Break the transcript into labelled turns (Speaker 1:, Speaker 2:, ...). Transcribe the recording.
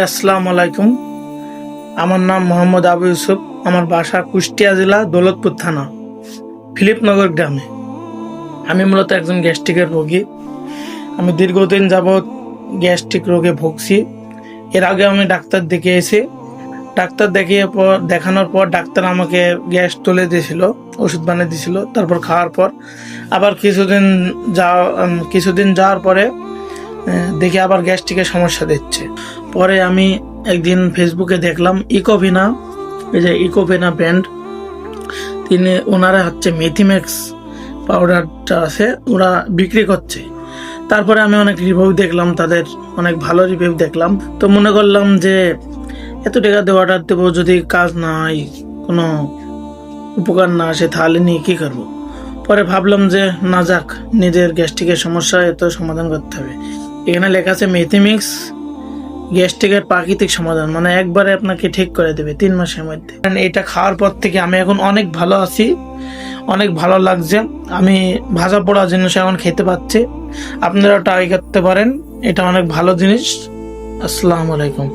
Speaker 1: আসসালামু আলাইকুম। আমার নাম মোহাম্মদ আবু ইউসুফ। আমার বাসা কুষ্টিয়া জেলা দৌলতপুর থানা, ফিলিপনগর গ্রামে। আমি মূলত একজন গ্যাস্ট্রিকের রোগী। আমি দীর্ঘদিন যাবৎ গ্যাস্ট্রিক রোগে ভুগছি। এর আগে আমি ডাক্তার দেখে দেখিয়েছি। ডাক্তার দেখিয়ে পর দেখানোর পর ডাক্তার আমাকে গ্যাস তুলে দিয়েছিল, ওষুধ বানিয়ে দিয়েছিল, তারপর খাওয়ার পর। আবার কিছুদিন যাওয়া কিছুদিন যাওয়ার পরে দেখি আবার গ্যাস্ট্রিকের সমস্যা দিচ্ছে। পরে আমি একদিন ফেসবুকে দেখলাম ইকোভিনা এই যে ইকোভিনা ব্র্যান্ড তিনি ওনারা হচ্ছে মেথিম্যাক্স পাউডারটা আছে, ওরা বিক্রি করছে। তারপরে আমি অনেক রিভিউ দেখলাম, তাদের অনেক ভালো রিভিউ দেখলাম। তো মনে করলাম যে, এত টাকা দিয়ে অর্ডার দেবো, যদি কাজ না হয় কোনো উপকার না আসে, তাহলে নিয়ে কী করব? পরে ভাবলাম যে, না যাক, নিজের গ্যাস্ট্রিকের সমস্যা এত সমাধান করতে হবে। এখানে লেখা আছে মেথিমিক্স গ্যাস্ট্রিকের প্রাকৃতিক সমাধান মানে একবারে আপনাকে ঠিক করে দেবে তিন মাসের মধ্যে। এটা খাওয়ার পর থেকে আমি এখন অনেক ভালো আছি, অনেক ভালো লাগছে। আমি ভাজা পোড়া জিনিস এখন খেতে পাচ্ছি। আপনারা ট্রাই করতে পারেন, এটা অনেক ভালো জিনিস। আসসালামু আলাইকুম।